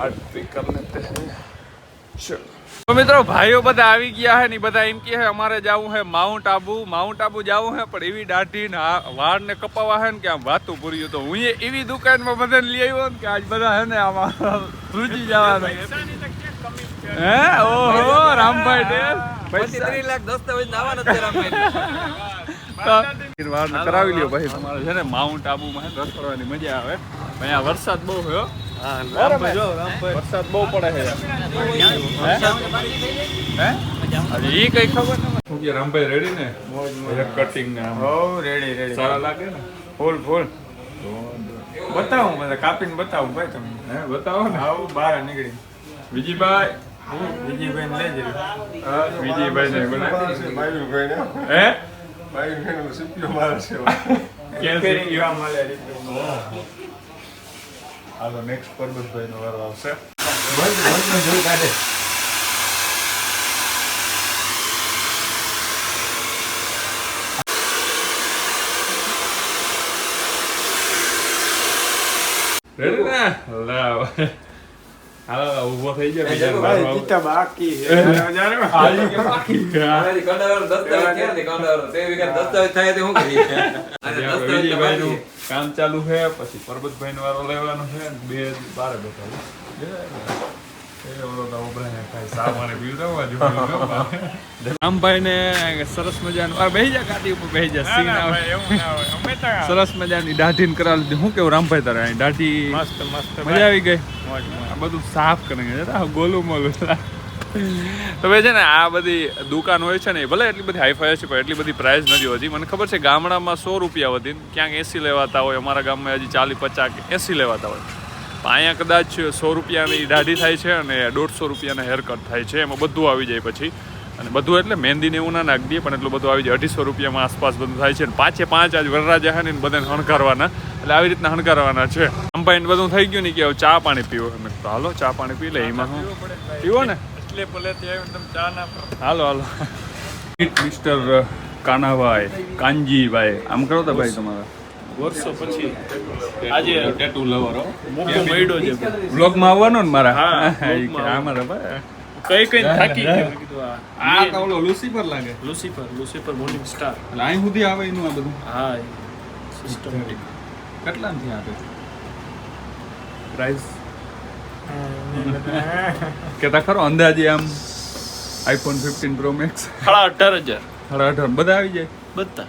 आरती कर लेते हैं चलो તો મિત્રો ભાઈઓ બધા આવી ગયા હે ને ઈ બધા એમ કે હે અમારે જવું હે માઉન્ટ આબુ માઉન્ટ આબુ જવું હે પણ એવી દાઢી ને આ વાળ ને કપાવા હે ને કે આમ વાતું પૂર્યું તો હું એ એવી દુકાનમાં બધાને લઈ આવ્યો ને કે આજ બધા હે ને આમાં રૂજી જવાના હે ઓહો રામભાઈ ડે પૈસા ત્રીસ લાખ દસ્તાવેજ નાવા નથી રામભાઈ વાળ કરાવી લ્યો ભાઈ તમારે છે ને માઉન્ટ આબુમાં હે રસ કરવાની મજા આવે અહીંયા વરસાદ બહુ થયો રામભાઈ જો રામભાઈ વરસાદ બહુ પડે છે ઈ કઈ ખબર ન રામભાઈ રેડી ને? કટિંગ ને આમ. રેડી રેડી સારા લાગે ને? ફૂલ ફૂલ. બતાવું મને કાપીને બતાવું ભાઈ તમને. હે બતાવો ને. આવું બહાર નીકળી. વિજયભાઈ બીજી ભાઈ લઈ હા, વિજયભાઈ ને બોલે બાયુભાઈને હે? બાયુભાઈનો સીપીઓ મારે છે? એવા મળે રીતે હાલો નેક્સ્ટ પરબતભાઈનો વારો આવશે લાવ હાલો હાલો, થઈ ગયો બીજા બાકી બાકી. હા. દસ્તાવેજ ક્યાં નથી કંડાવાળો? તે વિગત દસ્તાવેજ થાય તે શું કરી અને ત્યાં દસ્તાવેજ બાકી. કામ ચાલુ છે પછી પરબતભાઈ નો વારો લેવાનો છે બે બારે બેઠા રામભાઈ ને સરસ મજાનું દાઢી કરાવી લીધી. શું કેવું રામભાઈ તારે દાઢી મસ્ત મસ્ત મજા આવી ગઈ? બધું સાફ કરી ગોલું મોલું. તો ભાઈ છે ને, આ બધી દુકાન હોય છે ને ભલે એટલી બધી હાઈફાઈ છે, પણ એટલી બધી પ્રાઇસ નથી હોતી. મને ખબર છે, ગામડામાં સો રૂપિયા હતી ક્યાંક એસી લેવાતા હોય, અમારા ગામમાં હજી ચાલી પચાસ એસી લેવાતા હોય. અહીંયા કદાચ સો રૂપિયાની દાઢી થાય છે અને દોઢસો રૂપિયાના હેર કટ થાય છે, એમાં બધું આવી જાય પછી. અને બધું એટલે મહેંદીને એવું ના નાખી દઈએ, પણ એટલું બધું આવી જાય. અઢીસો રૂપિયામાં આસપાસ બધું થાય છે અને પાંચે પાંચ આજ વરરાજા હે ને બધાને હણકારવાના એટલે આવી રીતના હણકારવાના છે. અંબાઈને બધું થઈ ગયું ને, કે ચા પાણી પીવો. અમે હાલો, ચા પાણી પી લે, એમાં હું. પીવો ને? એટલે ભલે તે આવ્યું તમે ચા ના. Hello hello. Mister Kanabhai Kanjibhai. આમ કરો તો ભાઈ તમારા. વર્ષો પછી આજે ટેટુ લવર મોકો મળ્યો છે બ્લોગમાં આવવાનો ને મારા? હા, મારા ભાઈ કઈ કઈ થાકી આ. તો ઓલો લુસીફર લાગે. લુસીફર લુસીફર મોર્નિંગ સ્ટાર એટલે સુધી આવે એનું આ બધું? હા સિસ્ટમેટિક કેટલા થી આપે પ્રાઇસ કેતા ખરો અંદાજે આમ આઈફોન ફિફ્ટીન પ્રો મેક્સ સાડા અઢાર હજાર. સાડા અઢાર. બધા આવી જાય? બધા.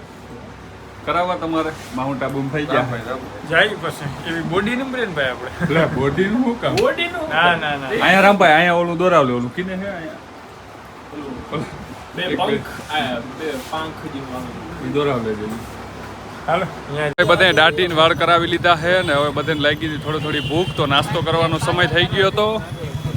કરાવવા તમારે? માઉન્ટ આબુ થઈ ગયા? જાય પછી. એવી બોડી નું ને ભાઈ આપણે. એટલે બોડી નું શું કામ? બોડી નું? ના ના ના. અહીંયા રામભાઈ અહીંયા ઓલું દોરાવલે ઓલું કીને હે અહીંયા? બે પંખ. આ બે પાંખ જેવું દોરાવલે જેવું અહીંયા હવે વાળ કરાવી લીધા છે ને હવે બધાને લાગી હતી થોડી થોડી ભૂખ તો નાસ્તો કરવાનો સમય થઈ ગયો હતો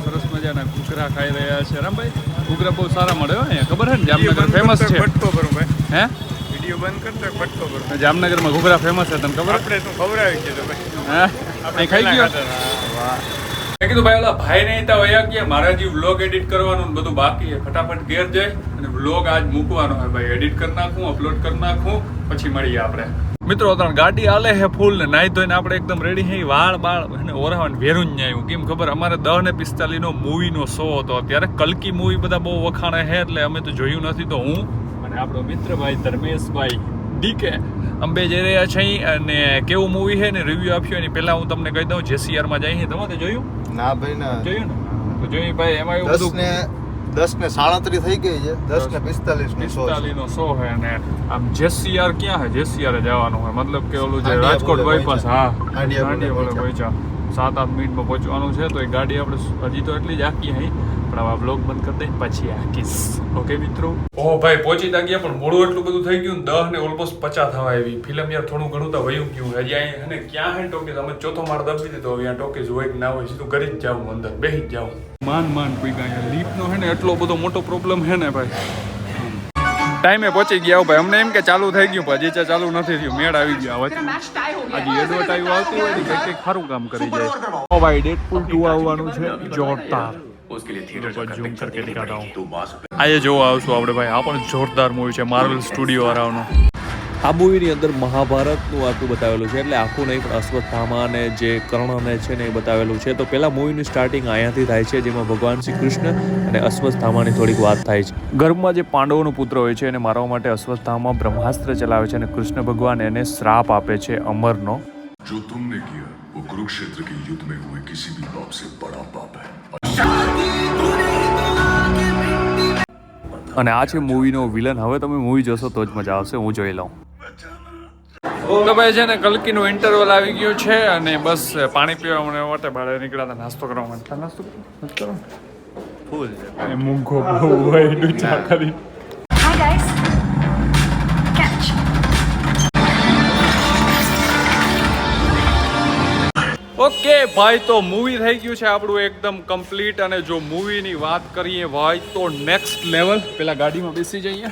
સરસ મજાના ઘૂઘરા ખાઈ રહ્યા છે. રામભાઈ ઘૂઘરા બહુ સારા મળે અહીંયા. ખબર છે ને? જામનગર ફેમસ છે. ભટકો કરું ભાઈ. હે? વીડિયો બંધ કરતો ભટકો કરું જામનગરમાં ઘૂઘરા ફેમસ છે તને ખબર? આપણે તો ખવડાવી છે ભાઈ. હે? અહીં ખાઈ ગયો? મેં કીધું ભાઈ ઓલા ભાઈ નહીં તો વયા કે મારા જે વ્લોગ એડિટ કરવાનું ને બધું બાકી છે. ફટાફટ ઘેર જાય અને વ્લોગ આજ મૂકવાનો હોય ભાઈ. એડિટ કરી નાખું અપલોડ કરી નાખું પછી મળીએ આપણે. મિત્રો ત્રણ ગાડી આલે હે ફૂલ ને નાઈ ધોઈને આપણે એકદમ રેડી હે. વાળ બાળ અને ઓરાવાનું વેરું જ આવ્યું કેમ ખબર? અમારે દહ ને પિસ્તાલીસ નો મૂવી નો શો હતો. ત્યારે કલકી મૂવી બધા બહુ વખાણે હે એટલે અમે તો જોયું નથી તો હું અને આપણો મિત્ર ભાઈ ધર્મેશભાઈ ડીકે અંબે જઈ રહ્યા છે અને કેવું મૂવી છે ને રિવ્યુ આપ્યો એની પહેલા હું તમને કહી દઉં જેસીઆરમાં જઈએ તમે જોયું? ના ભાઈ ના. જોયું ને? તો જોયું ભાઈ એમાં એવું બધું દસ ને સાડત્રીસ થઈ ગઈ છે દસ ને પિસ્તાલીસ નો શો છે. પિસ્તાલીસ નો શો છે અને આમ જેસીઆર ક્યાં છે? જેસીઆર જવાનું હોય. મતલબ કે ઓલું જે રાજકોટ બાયપાસ હા. પહોંચ્યા. સાત આઠ મિનિટમાં પહોંચવાનું છે તો એ ગાડી આપણે હજી તો એટલી જ આખી અહીં. પણ હવે બ્લોગ બંધ કરી દઈ પછી આખીશ ઓકે મિત્રો? ઓ ભાઈ પહોંચી તા ગયા પણ મોડું એટલું બધું થઈ ગયું ને દહ ને ઓલમોસ્ટ પચાસ થવા આવી. ફિલ્મ યાર થોડું ઘણું તો વયું ગયું હજી અહીં અને ક્યાં હે ટોકીઝ? અમે ચોથો માળ દબી દીધો હવે અહીંયા ટોકીઝ હોય કે ના હોય સીધું કરી જ જાવું અંદર બેસી જ જાવું માન માન કોઈ કાંઈ લીપનો હે ને એટલો બધો મોટો પ્રોબ્લેમ હે ને ભાઈ. ટાઈમે પહોંચી ગયા ભાઈ. અમને એમ કે ચાલુ થઈ ગયું પણ હજી ચાલુ નથી થયું. મેળ આવી ગયા હવે આજે એડવર્ટાઈઝ આવતી હોય ને કંઈક કંઈક સારું કામ કરી જાય. ઓ ભાઈ ડેડપુલ 2 આવવાનું છે? જોરદાર. આજે જોવા આવશું આપણે ભાઈ આ પણ જોરદાર મૂવી છે માર્વલ સ્ટુડિયો વાળાનો આ મૂવીની અંદર મહાભારતનું આટલું બતાવેલું છે એટલે આખું નહીં પણ અશ્વત્થામા અને જે કર્ણને છે ને એ બતાવેલું છે. તો પહેલાં મૂવીની સ્ટાર્ટિંગ અહીંયાથી થાય છે જેમાં ભગવાન શ્રી કૃષ્ણ અને અશ્વત્થામાની થોડીક વાત થાય છે. ગર્ભમાં જે પાંડવોનો પુત્ર હોય છે એને મારવા માટે અશ્વત્થામા બ્રહ્માસ્ત્ર ચલાવે છે અને કૃષ્ણ ભગવાન એને શ્રાપ આપે છે અમરનો. જો તુમને કિયા વો કુરુક્ષેત્ર કે યુદ્ધ મેં હુએ કિસી ભી પાપ સે બડા પાપ હૈ. અને આ છે મૂવીનો વિલન. હવે તમે મૂવી જોશો તો જ મજા આવશે હું જોઈ લઉં. તો ભાઈ છે ને કલકીનું ઇન્ટરવલ આવી ગયું છે અને બસ પાણી પીવા મને માટે બહાર નીકળ્યા હતા નાસ્તો કરવા માટે. નાસ્તો કરો. ફૂલ અને મૂંગો બહુ હોય ડૂચા કરી. ઓકે ભાઈ તો મૂવી થઈ ગયું છે આપણું એકદમ કમ્પ્લીટ અને જો મૂવીની વાત કરીએ ભાઈ તો નેક્સ્ટ લેવલ પેલા ગાડીમાં બેસી જઈએ.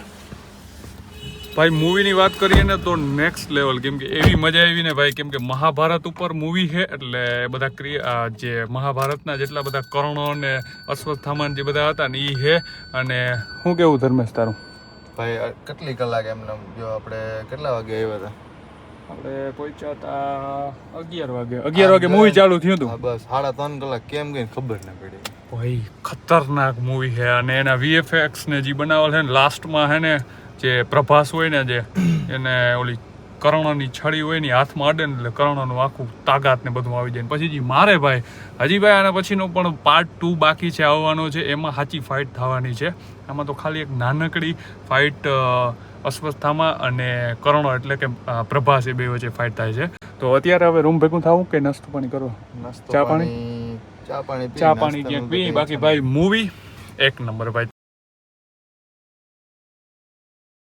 ભાઈ મૂવીની વાત કરીએ ને તો નેક્સ્ટ લેવલ કેમ કે એવી મજા આવી ને ભાઈ કેમ કે મહાભારત ઉપર મૂવી છે એટલે બધા જે મહાભારતના જેટલા બધા કર્ણો ને અશ્વત્થામાન જે બધા હતા ને એ છે. અને શું કેવું ધર્મેશ તારું? ભાઈ કેટલી કલાક એમને જો આપણે કેટલા વાગે આવ્યા હતા? આપણે પહોંચ્યા હતા અગિયાર વાગે. અગિયાર વાગે મૂવી ચાલુ થયું હતું. બસ. સાડા ત્રણ કલાક કેમ કઈ ખબર ના પડી. ભાઈ ખતરનાક મૂવી છે. અને એના વીએફએક્સ ને જે બનાવેલ છે ને લાસ્ટમાં છે ને જે પ્રભાસ હોય ને જે એને ઓલી કર્ણની છડી હોય ને હાથમાં અડે ને એટલે કર્ણનું આખું તાકાત ને બધું આવી જાય. ને પછી જે મારે ભાઈ હજી ભાઈ આના પછીનો પણ પાર્ટ ટુ બાકી છે આવવાનો છે. એમાં સાચી ફાઇટ થવાની છે. આમાં તો ખાલી એક નાનકડી ફાઇટ અસ્વસ્થામાં અને કર્ણ એટલે કે પ્રભાસ એ બે વચ્ચે ફાઇટ થાય છે. તો અત્યારે હવે રૂમ ભેગું થવું કે નાસ્તો પાણી કરો? ચા પાણી? ચા પાણી ચા પાણી ક્યાંક પી. બાકી ભાઈ મૂવી એક નંબર ભાઈ.